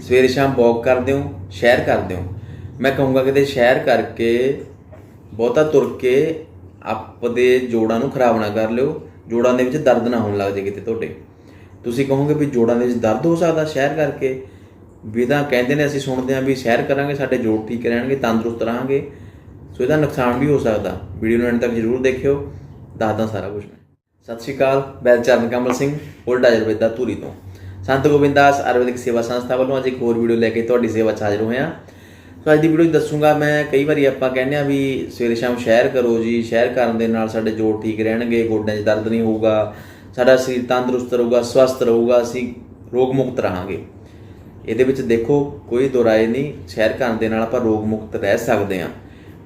ਸਵੇਰੇ ਸ਼ਾਮ ਵਾਕ ਕਰਦੇ ਹੋ ਸ਼ਹਿਰ ਕਰਦੇ ਹੋ। ਮੈਂ ਕਹੂੰਗਾ ਕਿਤੇ ਸ਼ਹਿਰ ਕਰਕੇ ਬਹੁਤਾ ਤੁਰ ਕੇ ਆਪਦੇ ਜੋੜਾਂ ਨੂੰ ਖਰਾਬ ਨਾ ਕਰ ਲਿਓ। ਜੋੜਾਂ ਦੇ ਵਿੱਚ ਦਰਦ ਨਾ ਹੋਣ ਲੱਗ ਜੇ ਕਿਤੇ ਤੁਹਾਡੇ। ਤੁਸੀਂ ਕਹੋਗੇ ਵੀ ਜੋੜਾਂ ਦੇ ਵਿੱਚ ਦਰਦ ਹੋ ਸਕਦਾ ਸ਼ਹਿਰ ਕਰਕੇ। ਵੀ ਤਾਂ ਕਹਿੰਦੇ ਨੇ, ਅਸੀਂ ਸੁਣਦੇ ਹਾਂ ਵੀ ਸ਼ਹਿਰ ਕਰਾਂਗੇ, ਸਾਡੇ ਜੋੜ ਠੀਕ ਰਹਿਣਗੇ, ਤੰਦਰੁਸਤ ਰਹਾਂਗੇ। ਸੋ ਇਹਦਾ ਨੁਕਸਾਨ ਵੀ ਹੋ ਸਕਦਾ। ਵੀਡੀਓ ਨੂੰ ਐਂਡ ਤੱਕ ਜ਼ਰੂਰ ਦੇਖਿਓ। ਦੱਸਦਾ ਸਾਰਾ ਕੁਝ ਮੈਂ। ਸਤਿ ਸ਼੍ਰੀ ਅਕਾਲ ਮੈਂ ਚਰਨ ਕਮਲ ਸਿੰਘ, ਉਲਟ ਆਯੁਰਵੇਦਾ ਧੂਰੀ ਤੋਂ। ਸੰਤ ਗੋਬਿੰਦਾਸ ਆਯੁਰਵੈਦਿਕ ਸੇਵਾ ਸੰਸਥਾ ਵੱਲੋਂ ਅੱਜ ਇੱਕ ਹੋਰ ਵੀਡੀਓ ਲੈ ਕੇ ਤੁਹਾਡੀ ਸੇਵਾ 'ਚ ਹਾਜ਼ਰ ਹੋਇਆ ਸੋ ਅੱਜ ਦੀ ਵੀਡੀਓ 'ਚ ਦੱਸੂਗਾ, ਮੈਂ ਕਈ ਵਾਰੀ ਆਪਾਂ ਕਹਿੰਦੇ ਆ ਵੀ ਸਵੇਰੇ ਸ਼ਾਮ ਸ਼ਹਿਰ ਕਰੋ ਜੀ ਸ਼ਹਿਰ ਕਰਨ ਦੇ ਨਾਲ ਸਾਡੇ ਜੋੜ ਠੀਕ ਰਹਿਣਗੇ, ਗੋਡਿਆਂ 'ਚ ਦਰਦ ਨਹੀਂ ਹੋਊਗਾ, ਸਾਡਾ ਸਰੀਰ ਤੰਦਰੁਸਤ ਰਹੂਗਾ, ਸਵਸਥ ਰਹੂਗਾ, ਅਸੀਂ ਰੋਗ ਮੁਕਤ ਰਹਾਂਗੇ। ਇਹਦੇ ਵਿੱਚ ਦੇਖੋ, ਕੋਈ ਦੁਰਾਏ ਨਹੀਂ ਸ਼ਹਿਰ ਕਰਨ ਦੇ ਨਾਲ ਆਪਾਂ ਰੋਗ ਮੁਕਤ ਰਹਿ ਸਕਦੇ ਹਾਂ।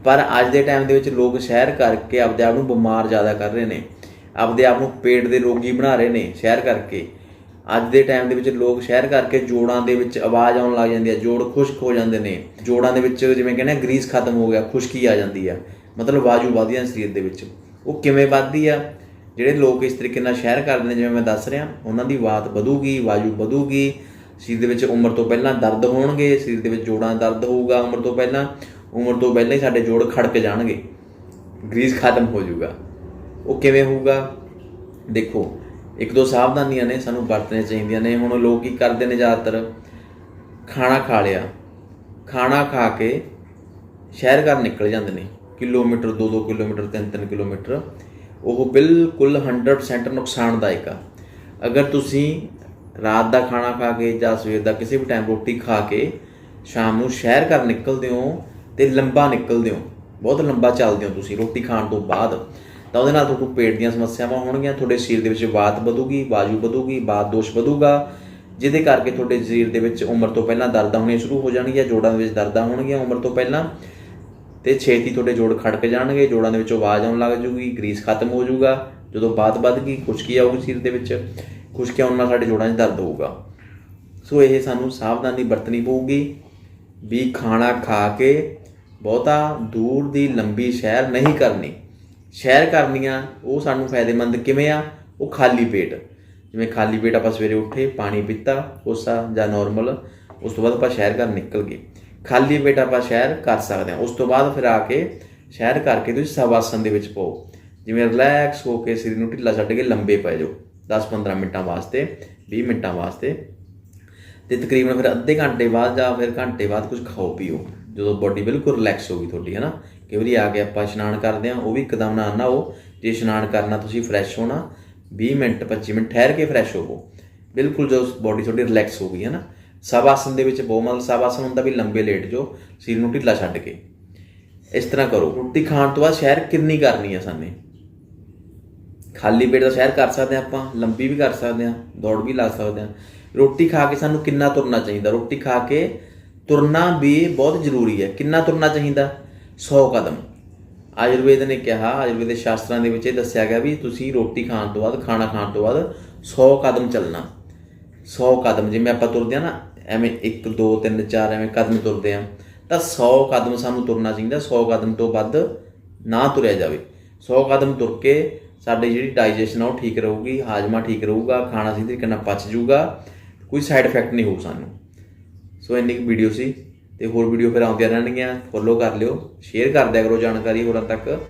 ਪਰ ਅੱਜ ਦੇ ਟਾਈਮ ਦੇ ਵਿੱਚ ਲੋਕ ਸ਼ਹਿਰ ਕਰਕੇ ਆਪਦੇ ਆਪ ਨੂੰ ਬਿਮਾਰ ਜ਼ਿਆਦਾ ਕਰ ਰਹੇ ਨੇ। ਆਪਦੇ ਆਪ ਨੂੰ ਪੇਟ ਦੇ ਰੋਗੀ ਬਣਾ ਰਹੇ ਨੇ ਸ਼ਹਿਰ ਕਰਕੇ। ਅੱਜ ਦੇ ਟਾਈਮ ਦੇ ਵਿੱਚ ਲੋਕ ਸ਼ਹਿਰ ਕਰਕੇ ਜੋੜਾਂ ਦੇ ਵਿੱਚ ਆਵਾਜ਼ ਆਉਣ ਲੱਗ ਜਾਂਦੀ ਹੈ, ਜੋੜ ਖੁਸ਼ਕ ਹੋ ਜਾਂਦੇ ਨੇ। ਜੋੜਾਂ ਦੇ ਵਿੱਚ ਜਿਵੇਂ ਕਹਿੰਦੇ ਗਰੀਸ ਖਤਮ ਹੋ ਗਿਆ, ਖੁਸ਼ਕੀ ਆ ਜਾਂਦੀ ਆ। ਮਤਲਬ ਵਾਯੂ ਵਧਦੀ ਸਰੀਰ ਦੇ ਵਿੱਚ। ਉਹ ਕਿਵੇਂ ਵੱਧਦੀ ਆ? ਜਿਹੜੇ ਲੋਕ ਇਸ ਤਰੀਕੇ ਨਾਲ ਸ਼ਹਿਰ ਕਰਦੇ ਨੇ, ਜਿਵੇਂ ਮੈਂ ਦੱਸ ਰਿਹਾ, ਉਹਨਾਂ ਦੀ ਬਾਤ ਵਧੂਗੀ ਵਾਯੂ ਵਧੂਗੀ। ਸਰੀਰ ਦੇ ਵਿੱਚ ਉਮਰ ਤੋਂ ਪਹਿਲਾਂ ਦਰਦ ਹੋਣਗੇ, ਸਰੀਰ ਦੇ ਵਿੱਚ ਜੋੜਾਂ ਦਰਦ ਹੋਊਗਾ ਉਮਰ ਤੋਂ ਪਹਿਲਾਂ। ਉਮਰ ਤੋਂ ਪਹਿਲਾਂ ਹੀ ਸਾਡੇ ਜੋੜ ਖੜਕ ਜਾਣਗੇ। ਗਰੀਸ ਖਤਮ ਹੋ ਜਾਊਗਾ। ਉਹ ਕਿਵੇਂ ਹੋਊਗਾ? ਦੇਖੋ ਇੱਕ ਦੋ ਸਾਵਧਾਨੀਆਂ ਨੇ ਸਾਨੂੰ ਵਰਤਣੀਆਂ ਚਾਹੀਦੀਆਂ ਨੇ। ਹੁਣ ਲੋਕ ਕੀ ਕਰਦੇ ਨੇ ਜ਼ਿਆਦਾਤਰ? ਖਾਣਾ ਖਾ ਲਿਆ। ਖਾਣਾ ਖਾ ਕੇ ਸ਼ਹਿਰ ਘਰ ਨਿਕਲ ਜਾਂਦੇ ਨੇ। Kilometre 2-2 kilometre 3-3 kilometre. ਉਹ ਬਿਲਕੁਲ 100% ਨੁਕਸਾਨਦਾਇਕ ਆ। ਅਗਰ ਤੁਸੀਂ ਰਾਤ ਦਾ ਖਾਣਾ ਖਾ ਕੇ ਜਾਂ ਸਵੇਰ ਦਾ ਕਿਸੇ ਵੀ ਟਾਈਮ ਰੋਟੀ ਖਾ ਕੇ ਸ਼ਾਮ ਨੂੰ ਸ਼ਹਿਰ ਘਰ ਨਿਕਲਦੇ ਹੋ ਤੇ ਲੰਬਾ ਨਿਕਲਦੇ ਹੋ। ਬਹੁਤ ਲੰਬਾ ਚੱਲਦੇ ਹੋ ਤੁਸੀਂ ਰੋਟੀ ਖਾਣ ਤੋਂ ਬਾਅਦ। ਤਾਂ ਉਹਦੇ ਨਾਲ ਤੁਹਾਨੂੰ ਪੇਟ ਦੀਆਂ ਸਮੱਸਿਆਵਾਂ ਹੋਣਗੀਆਂ, ਤੁਹਾਡੇ ਸਰੀਰ ਦੇ ਵਿੱਚ ਵਾਤ ਵਧੂਗੀ, ਵਾਯੂ ਵਧੂਗੀ ਬਾਤ ਦੋਸ਼ ਵਧੂਗਾ, ਜਿਹਦੇ ਕਰਕੇ ਤੁਹਾਡੇ ਸਰੀਰ ਦੇ ਵਿੱਚ ਉਮਰ ਤੋਂ ਪਹਿਲਾਂ ਦਰਦਾਂ ਹੋਣੀਆਂ ਸ਼ੁਰੂ ਹੋ ਜਾਣਗੀਆਂ, ਜੋੜਾਂ ਦੇ ਵਿੱਚ ਦਰਦਾਂ ਹੋਣਗੀਆਂ ਉਮਰ ਤੋਂ ਪਹਿਲਾਂ, ਤੇ ਛੇਤੀ ਤੁਹਾਡੇ ਜੋੜ ਖੜਕ ਜਾਣਗੇ, ਜੋੜਾਂ ਦੇ ਵਿੱਚੋਂ ਆਵਾਜ਼ ਆਉਣ ਲੱਗ ਜੂਗੀ ਗਰੀਸ ਖਤਮ ਹੋ ਜਾਊਗਾ, ਜਦੋਂ ਬਾਤ ਵੱਧ ਗਈ, ਖੁਸ਼ਕੀ ਆਊਗੀ ਸਰੀਰ ਦੇ ਵਿੱਚ, ਖੁਸ਼ਕੀ ਆਉਣ ਨਾਲ ਸਾਡੇ ਜੋੜਾਂ 'ਚ ਦਰਦ ਹੋਊਗਾ। ਸੋ ਇਹ ਸਾਨੂੰ ਸਾਵਧਾਨੀ ਵਰਤਣੀ ਪਊਗੀ, ਵੀ ਖਾਣਾ ਖਾ ਕੇ ਬਹੁਤਾ ਦੂਰ ਦੀ ਲੰਬੀ ਸੈਰ ਨਹੀਂ ਕਰਨੀ। ਸ਼ਹਿਰ ਕਰਨੀਆਂ, ਉਹ ਸਾਨੂੰ ਫਾਇਦੇਮੰਦ ਕਿਵੇਂ ਆ? ਉਹ ਖਾਲੀ ਪੇਟ। ਜਿਵੇਂ ਖਾਲੀ ਪੇਟ ਆਪਾਂ ਸਵੇਰੇ ਉੱਠੇ, ਪਾਣੀ ਪੀਤਾ, ਕੋਸਾ ਜਾਂ ਨਾਰਮਲ ਉਸ ਤੋਂ ਬਾਅਦ ਆਪਾਂ ਸ਼ਹਿਰ ਘਰ ਨਿਕਲ ਗਏ। ਖਾਲੀ ਪੇਟ ਆਪਾਂ ਸ਼ਹਿਰ ਕਰ ਸਕਦੇ ਹਾਂ। ਉਸ ਤੋਂ ਬਾਅਦ ਫਿਰ ਆ ਕੇ ਸ਼ਹਿਰ ਕਰਕੇ ਤੁਸੀਂ ਸਵਾਸਨ ਦੇ ਵਿੱਚ ਪਾਓ। ਜਿਵੇਂ ਰਿਲੈਕਸ ਹੋ ਕੇ ਸਰੀਰ ਨੂੰ ਢਿੱਲਾ ਛੱਡ ਕੇ ਲੰਬੇ ਪੈ ਜਾਓ। 10-15 ਮਿੰਟਾਂ ਵਾਸਤੇ 20 ਮਿੰਟਾਂ ਵਾਸਤੇ। ਤੇ ਤਕਰੀਬਨ ਫਿਰ ਅੱਧੇ ਘੰਟੇ ਬਾਅਦ ਜਾਂ ਫਿਰ ਘੰਟੇ ਬਾਅਦ ਕੁਝ ਖਾਓ ਪੀਓ ਜਦੋਂ ਬਾਡੀ ਬਿਲਕੁਲ ਰਿਲੈਕਸ ਹੋ ਗਈ ਤੁਹਾਡੀ, ਹੈ ਨਾ? ਕਈ ਵਾਰੀ ਆ ਕੇ ਆਪਾਂ ਇਸ਼ਨਾਨ ਕਰਦੇ ਆ ਉਹ ਵੀ ਇੱਕਦਮ ਨਾ ਨਾ ਹੋ। ਜੇ ਇਸ਼ਨਾਨ ਕਰਨਾ ਤੁਸੀਂ ਫਰੈਸ਼ ਹੋਣਾ 20 ਮਿੰਟ 25 ਮਿੰਟ ਠਹਿਰ ਕੇ ਫਰੈਸ਼ ਹੋਵੋ। ਬਿਲਕੁਲ ਜੋ ਬਾਡੀ ਤੁਹਾਡੀ ਰਿਲੈਕਸ ਹੋ ਗਈ ਹੈ ਨਾ। ਸਭ ਆਸਨ ਦੇ ਵਿੱਚ ਬਹੁਤ ਮਤਲਬ ਸਭ ਆਸਨ ਹੁੰਦਾ ਵੀ ਲੰਬੇ ਲੇਟ ਜੋ ਸਿਰ ਨੂੰ ਢਿੱਲਾ ਛੱਡ ਕੇ। ਇਸ ਤਰ੍ਹਾਂ ਕਰੋ। ਰੋਟੀ ਖਾਣ ਤੋਂ ਬਾਅਦ ਸ਼ਹਿਰ ਕਿੰਨੀ ਕਰਨੀ ਹੈ ਸਾਨੇ? ਖਾਲੀ ਪੇਟ ਦਾ ਸ਼ਹਿਰ ਕਰ ਸਕਦੇ ਹਾਂ ਆਪਾਂ, ਲੰਬੀ ਵੀ ਕਰ ਸਕਦੇ ਹਾਂ, ਦੌੜ ਵੀ ਲਾ ਸਕਦੇ ਹਾਂ। ਰੋਟੀ ਖਾ ਕੇ ਸਾਨੂੰ ਕਿੰਨਾ ਤੁਰਨਾ ਚਾਹੀਦਾ? ਰੋਟੀ ਖਾ ਕੇ ਤੁਰਨਾ ਵੀ ਬਹੁਤ ਜ਼ਰੂਰੀ ਹੈ। ਕਿੰਨਾ ਤੁਰਨਾ ਚਾਹੀਦਾ? 100 ਕਦਮ। ਆਯੁਰਵੇਦ ਨੇ ਕਿਹਾ, ਆਯੁਰਵੇਦ ਸ਼ਾਸਤਰਾਂ ਦੇ ਵਿੱਚ ਇਹ ਦੱਸਿਆ ਗਿਆ ਵੀ ਤੁਸੀਂ ਰੋਟੀ ਖਾਣ ਤੋਂ ਬਾਅਦ, ਖਾਣਾ ਖਾਣ ਤੋਂ ਬਾਅਦ 100 ਕਦਮ ਚੱਲਣਾ। 100 ਕਦਮ, ਜਿਵੇਂ ਆਪਾਂ ਤੁਰਦੇ ਆ ਨਾ, ਐਵੇਂ 1 2 3 4 ਐਵੇਂ ਕਦਮ ਤੁਰਦੇ ਆ ਤਾਂ 100 ਕਦਮ ਸਾਨੂੰ ਤੁਰਨਾ ਚਾਹੀਦਾ। 100 ਕਦਮ ਤੋਂ ਵੱਧ ਨਾ ਤੁਰਿਆ ਜਾਵੇ। 100 ਕਦਮ ਤੁਰ ਕੇ ਸਾਡੀ ਜਿਹੜੀ ਡਾਈਜੈਸ਼ਨ ਆ ਉਹ ਠੀਕ ਰਹੂਗੀ, ਹਾਜ਼ਮਾ ਠੀਕ ਰਹੂਗਾ, ਖਾਣਾ ਸਹੀ ਤਰੀਕੇ ਨਾਲ ਪਚ ਜਾਊਗਾ, ਕੋਈ ਸਾਈਡ ਇਫੈਕਟ ਨਹੀਂ ਹੋਊ ਸਾਨੂੰ। ਸੋ ਇੰਨੀ ਕੁ ਵੀਡੀਓ ਸੀ। ਤੇ ਹੋਰ ਵੀਡੀਓ ਫਿਰ ਆਉਂਦੀਆਂ ਰਹਿਣਗੀਆਂ। ਫੋਲੋ ਕਰ ਲਿਓ। ਸ਼ੇਅਰ ਕਰ ਦਿਆ ਕਰੋ ਜਾਣਕਾਰੀ ਹੋਰਾਂ ਤੱਕ।